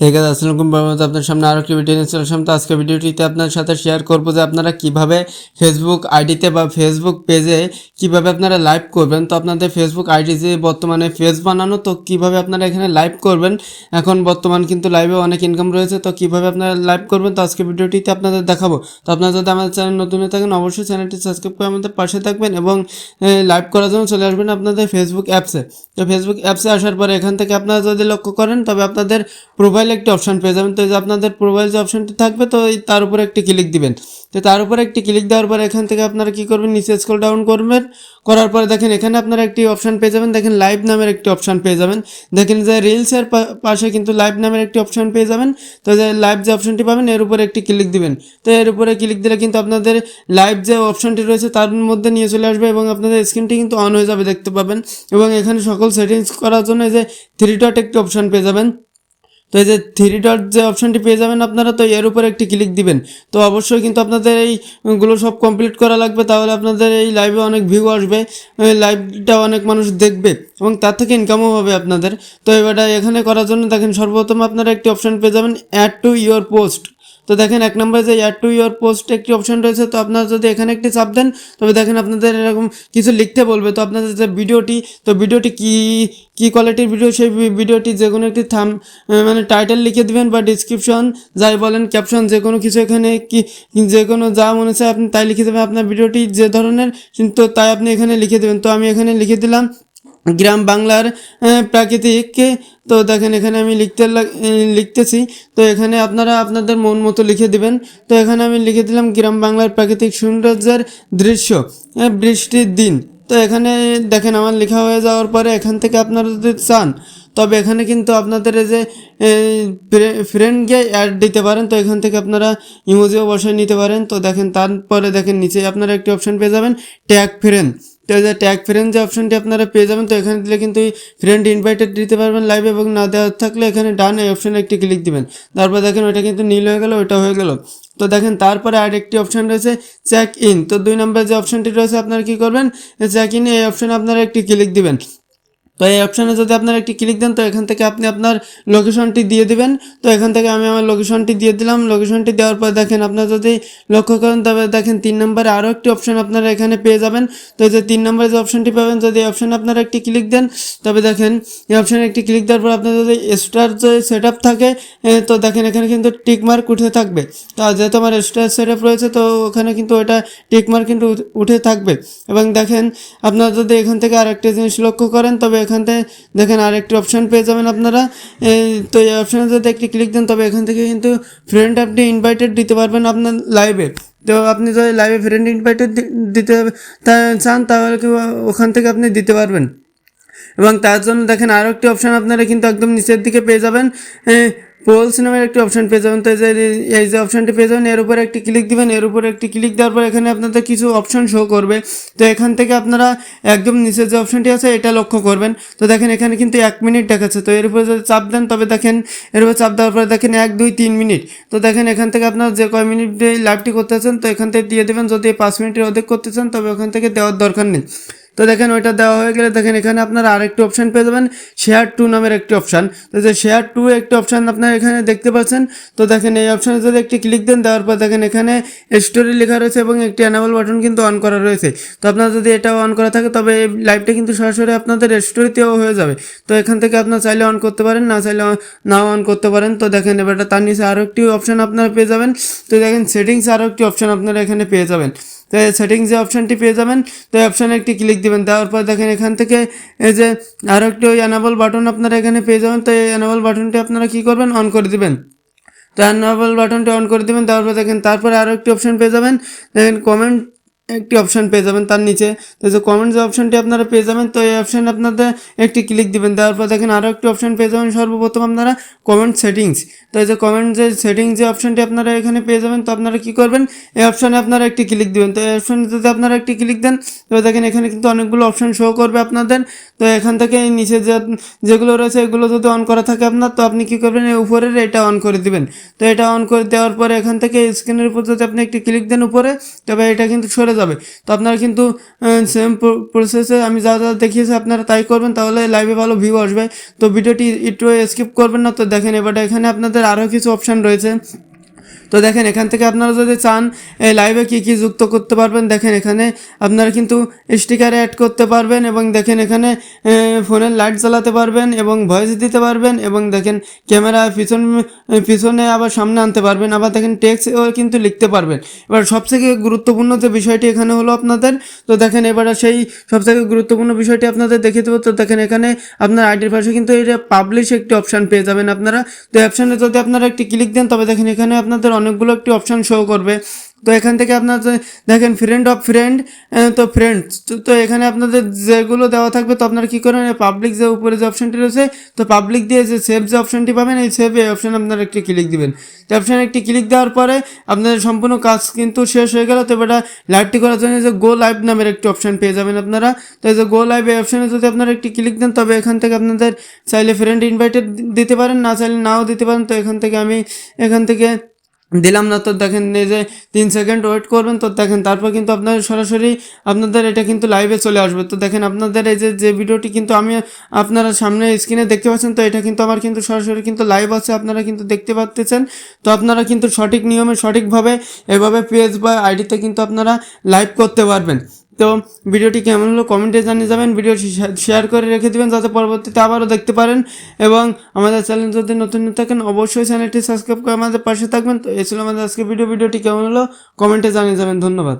হে গাছ আসসালামুকুম বরমত আপনার সামনে আরও একটি ভিডিও নিয়ে চলে আসলাম। তো আজকে ভিডিওটিতে আপনার সাথে শেয়ার করব যে আপনারা কীভাবে ফেসবুক আইডিতে বা ফেসবুক পেজে কীভাবে আপনারা লাইভ করবেন। তো আপনাদের ফেসবুক আইডি যে বর্তমানে পেজ বানানো, তো কীভাবে আপনারা এখানে লাইভ করবেন? এখন বর্তমান কিন্তু লাইভে অনেক ইনকাম রয়েছে, তো কীভাবে আপনারা লাইভ করবেন? তো আজকে ভিডিওটিতে আপনাদের দেখাবো। তো আপনারা যদি আমাদের চ্যানেল নতুন হয়ে থাকেন, অবশ্যই চ্যানেলটি সাবস্ক্রাইব করে আমাদের পাশে থাকবেন এবং লাইভ করার জন্য চলে আসবেন আপনাদের ফেসবুক অ্যাপসে তো ফেসবুক অ্যাপসে আসার পরে এখান থেকে আপনারা যদি লক্ষ্য করেন, তবে আপনাদের প্রোফাইল একটি অপশন পেয়ে যাবেন। তো আপনাদের প্রোফাইল যে অপশনটি থাকবে, তো তার উপরে একটি ক্লিক দিবেন। তো তার উপরে একটি ক্লিক দেওয়ার পরে এখান থেকে আপনারা কি করবেন? নিচে স্ক্রল ডাউন করবেন। করার পরে দেখেন, এখানে আপনারা একটি অপশন পেয়ে যাবেন। দেখেন লাইভ নামের একটি অপশন পেয়ে যাবেন। দেখেন যে রিলসের পাশে কিন্তু লাইভ নামের একটি অপশন পেয়ে যাবেন। তো যে লাইভ যে অপশনটি পাবেন, এর উপরে একটি ক্লিক দিবেন। তো এর উপরে ক্লিক দিলে কিন্তু আপনাদের লাইভ যে অপশনটি রয়েছে, তার মধ্যে নিয়ে চলে আসবে এবং আপনাদের স্ক্রিনটি কিন্তু অন হয়ে যাবে, দেখতে পাবেন। এবং এখানে সকল সেটিংস করার জন্য যে থ্রি ডট একটি অপশন পেয়ে যাবেন। তো এই যে থ্রি ডট যে অপশানটি পেয়ে যাবেন আপনারা, তো এর উপর একটি ক্লিক দিবেন। তো অবশ্যই কিন্তু আপনাদের এইগুলো সব কমপ্লিট করা লাগবে, তাহলে আপনাদের এই লাইভে অনেক ভিউ আসবে লাইভটা অনেক মানুষ দেখবে এবং তার থেকে ইনকামও হবে আপনাদের। তো এবারটা এখানে করার জন্য দেখেন সর্বপ্রথম আপনারা একটি অপশান পেয়ে যাবেন অ্যাড টু ইয়োর পোস্ট তো দেখেন এক নম্বরে যে অ্যাড টু ইয়োর পোস্ট একটি অপশন রয়েছে, তো আপনারা যদি এখানে একটি চাপ দেন, তবে দেখেন আপনাদের এরকম কিছু লিখতে বলবে। তো আপনাদের যে ভিডিওটি, তো ভিডিওটি কি কি কোয়ালিটির ভিডিও সেই ভিডিওটি যে কোনো একটি থাম মানে টাইটেল লিখে দিবেন বা ডিসক্রিপশন যাই বলেন ক্যাপশন যে কোনো কিছু এখানে কি, যে কোনো যা মনে চায় আপনি তাই লিখে দেবেন। আপনার ভিডিওটি যে ধরনের, কিন্তু তাই আপনি এখানে লিখে দেবেন। তো আমি এখানে লিখে দিলাম গ্রাম বাংলার প্রাকৃতিক তো দেখেন, এখানে আমি লিখতে লিখতেছি। তো এখানে আপনারা আপনাদের মন মতো লিখে দিবেন। তো এখানে আমি লিখে দিলাম গ্রাম বাংলার প্রাকৃতিক সৌন্দর্যের দৃশ্য বৃষ্টির দিন। তো এখানে দেখেন, আমার লেখা হয়ে যাওয়ার পরে এখান থেকে আপনারা যদি চান, তবে এখানে কিন্তু আপনাদের এই যে ফ্রেন্ডকে অ্যাড দিতে পারেন। তো এখান থেকে আপনারা ইমোজিও বসায় নিতে পারেন। তো দেখেন, তারপরে দেখেন, নিচে আপনারা একটি অপশন পেয়ে যাবেন ট্যাগ ফ্রেন্ড তো ট্যাগ ফ্রেন্ড যে অপশনটি আপনারা পেয়ে যাবেন। তো এখানে দিলে কিন্তু ফ্রেন্ড ইনভাইটেড দিতে পারবেন লাইভ এবং না দেওয়া থাকলে এখানে ডান এই অপশানে একটি ক্লিক দিবেন। তারপর দেখেন ওইটা কিন্তু নীল হয়ে গেল, ওইটা হয়ে গেল। তো দেখেন, তারপরে আর একটি অপশান রয়েছে চ্যাক ইন তো দুই নম্বর যে অপশানটি রয়েছে, আপনারা কী করবেন? চ্যাক ইন এই অপশানে আপনারা একটি ক্লিক দিবেন। তো এই অপশানে যদি আপনারা একটি ক্লিক দেন, তো এখান থেকে আপনি আপনার লোকেশনটি দিয়ে দিবেন। তো এখান থেকে আমি আমার লোকেশনটি দিয়ে দিলাম। লোকেশনটি দেওয়ার পর দেখেন আপনারা যদি লক্ষ্য করেন, তবে দেখেন তিন নম্বরে আরও একটি অপশান আপনারা এখানে পেয়ে যাবেন। তো যে তিন নম্বরে যে অপশানটি পাবেন, যদি এই অপশানে আপনারা একটি ক্লিক দেন, তবে দেখেন এই অপশানে একটি ক্লিক দেওয়ার পর আপনার যদি স্টার যে সেট থাকে তো দেখেন এখানে কিন্তু টিকমার্ক উঠে থাকবে। তো যেহেতু আমার স্টার সেট রয়েছে, তো ওখানে কিন্তু ওটা টিক মার্ক কিন্তু উঠে থাকবে। এবং দেখেন আপনারা যদি এখান থেকে আর একটা জিনিস লক্ষ্য করেন, তবে এখান থেকে দেখেন আরেকটি অপশান পেয়ে যাবেন আপনারা। তো এই অপশানে যদি একটি ক্লিক দেন, তবে এখান থেকে কিন্তু ফ্রেন্ড আপনি ইনভাইটেড দিতে পারবেন আপনার লাইভে তো আপনি যদি লাইভে ফ্রেন্ড ইনভাইটেড দিতে চান, তাহলে ওখান থেকে আপনি দিতে পারবেন। এবং তার জন্য দেখেন আরও একটি অপশান আপনারা কিন্তু একদম নিচের দিকে পেয়ে যাবেন। পোলস নামের একটি অপশান পেয়ে যাবেন। তো এই যে অপশানটি পেয়ে যাবেন, এর উপরে একটি ক্লিক দিবেন, এর উপরে একটি ক্লিক দেওয়ার পর এখানে আপনাদের কিছু অপশান শো করবে। তো এখান থেকে আপনারা একদম নিচের যে অপশানটি আছে, এটা লক্ষ্য করবেন। তো দেখেন, এখানে কিন্তু এক মিনিট দেখাচ্ছে। তো এর উপরে যদি চাপ দেন, তবে দেখেন, এর উপরে চাপ দেওয়ার পরে দেখেন এক, দুই, তিন মিনিট তো দেখেন, এখান থেকে আপনারা যে কয় মিনিট লাইভটি করতে চান, তো এখান থেকে দিয়ে দেবেন। যদি পাঁচ মিনিটের অধিক করতে চান, তবে ওখান থেকে দেওয়ার দরকার নেই। তো দেখেন ওইটা দেওয়া হয়ে গেলে দেখেন এখানে আপনারা আরেকটি অপশান পেয়ে যাবেন শেয়ার টু নামের একটি অপশান তো যে শেয়ার টু একটি অপশান আপনারা এখানে দেখতে পাচ্ছেন। তো দেখেন এই অপশানে যদি একটি ক্লিক দেন, দেওয়ার পর দেখেন এখানে স্টোরি লেখা রয়েছে এবং একটি অ্যানাবল বাটন কিন্তু অন করা রয়েছে। তো আপনার যদি এটা অন করা থাকে, তবে এই লাইভটা কিন্তু সরাসরি আপনাদের স্টোরিতেও হয়ে যাবে। তো এখান থেকে আপনার চাইলে অন করতে পারেন, না চাইলে নাও অন করতে পারেন। তো দেখেন এবারটা তার নিচে আরও একটি অপশান আপনারা পেয়ে যাবেন। তো দেখেন সেটিংস আরও একটি অপশান আপনারা এখানে পেয়ে যাবেন। তো সেটিংস যে অপশানটি পেয়ে যাবেন। তো অপশানে একটি ক্লিক দেবেন। তারপর পর দেখেন এখান থেকে এই যে আরও একটি ওই অ্যানাবল বাটন আপনারা এখানে পেয়ে যাবেন। তো এই অ্যানাবল বাটনটি আপনারা কী করবেন? অন করে দেবেন। তো অ্যানাবল বাটনটি অন করে দেবেন। তারপর দেখেন তারপরে আরও একটি অপশান পেয়ে যাবেন। দেখেন কমেন্ট একটি অপশান পেয়ে যাবেন তার নিচে। তো যে কমেন্ট যে অপশানটি আপনারা পেয়ে যাবেন, তো এই অপশান আপনাদের একটি ক্লিক দিবেন। দেওয়ার পর দেখেন আরও একটি অপশান পেয়ে যাবেন। সর্বপ্রথম আপনারা কমেন্ট সেটিংস তো এই যে কমেন্ট যে সেটিংস যে অপশানটি আপনারা এখানে পেয়ে যাবেন, তো আপনারা কী করবেন? এই অপশানে আপনারা একটি ক্লিক দিবেন। তো এই অপশানে যদি আপনারা একটি ক্লিক দেন, তো দেখেন এখানে কিন্তু অনেকগুলো অপশান শো করবে আপনাদের। তো এখান থেকে নিচে যে, যেগুলো রয়েছে, এগুলো যদি অন করা থাকে আপনার, তো আপনি কী করবেন? এই উপরের এটা অন করে দিবেন। তো এটা অন করে দেওয়ার পরে এখান থেকে স্ক্রিনের উপর যদি আপনি একটি ক্লিক দেন উপরে, তবে এটা কিন্তু সরে যাবে। তো আপনারা কিন্তু সেম প্রসেসে আমি যা যা দেখিয়েছি আপনারা তাই করবেন, তাহলে লাইভে ভালো ভিউ আসবে। তো ভিডিওটি একটু স্কিপ করবেন না, তো দেখেন এবার এখানে আপনাদের আরও কিছু অপশান রয়েছে। তো দেখেন, এখান থেকে আপনারা যদি চান এই লাইভে কী কী যুক্ত করতে পারবেন, দেখেন এখানে আপনারা কিন্তু স্টিকার অ্যাড করতে পারবেন এবং দেখেন এখানে ফোনের লাইট জ্বালাতে পারবেন এবং ভয়েস দিতে পারবেন এবং দেখেন ক্যামেরা পিছন পিছনে আবার সামনে আনতে পারবেন, আবার দেখেন টেক্সট কিন্তু লিখতে পারবেন। এবার সবথেকে গুরুত্বপূর্ণ যে বিষয়টি এখানে হলো আপনাদের, তো দেখেন এবারে সেই সবথেকে গুরুত্বপূর্ণ বিষয়টি আপনাদের দেখিয়ে দেবো। তো দেখেন এখানে আপনার আইডির পাশে কিন্তু এটা পাবলিশ একটি অপশান পেয়ে যাবেন আপনারা। তো অপশানে যদি আপনারা একটি ক্লিক দেন, তবে দেখেন এখানে আপনাদের অনেকগুলো একটি অপশান শো করবে। তো এখান থেকে আপনাদের দেখেন ফ্রেন্ড অফ ফ্রেন্ড তো ফ্রেন্ড তো এখানে আপনাদের যেগুলো দেওয়া থাকবে, তো আপনারা কী করেন পাবলিক যে উপরে যে অপশানটি রয়েছে, তো পাবলিক দিয়ে যে সেভ যে অপশানটি পাবেন, এই সেভ এই অপশানে আপনারা একটি ক্লিক দিবেন। তো অপশানে একটি ক্লিক দেওয়ার পরে আপনাদের সম্পূর্ণ কাজ কিন্তু শেষ হয়ে গেল, তো এটা লাইভটি করার জন্য যে গো লাইভ নামের একটি অপশান পেয়ে যাবেন আপনারা। তো এই যে গো লাইভ এই অপশানে যদি আপনারা একটি ক্লিক দেন, তবে এখান থেকে আপনাদের চাইলে ফ্রেন্ড ইনভাইটেড দিতে পারেন, না চাইলে নাও দিতে পারেন। তো এখান থেকে আমি, এখান থেকে দিলাম না, তো দেখেন এই যে তিন সেকেন্ড ওয়েট করবেন, তো দেখেন তারপর কিন্তু আপনার সরাসরি আপনাদের এটা কিন্তু লাইভে চলে আসবে। তো দেখেন আপনাদের এই যে যে ভিডিওটি কিন্তু আমি আপনারা সামনে স্ক্রিনে দেখতে পাচ্ছেন, তো এটা কিন্তু আমার কিন্তু সরাসরি কিন্তু লাইভ আছে, আপনারা কিন্তু দেখতে পাচ্ছেন। তো আপনারা কিন্তু সঠিক নিয়মে সঠিকভাবে এভাবে পেজ বা আইডিতে কিন্তু আপনারা লাইভ করতে পারবেন। তো ভিডিওটি কেমন হলো কমেন্টে জানিয়ে যাবেন। ভিডিওটি শেয়ার করে রেখে দেবেন যাতে পরবর্তীতে আবারও দেখতে পারেন এবং আমাদের চ্যানেল যদি নতুন থাকেন, অবশ্যই চ্যানেলটি সাবস্ক্রাইব করে আমাদের পাশে থাকবেন। তো এই ছিল আমাদের আজকে ভিডিও ভিডিওটি কেমন হলো? কমেন্টে জানিয়ে যাবেন। ধন্যবাদ।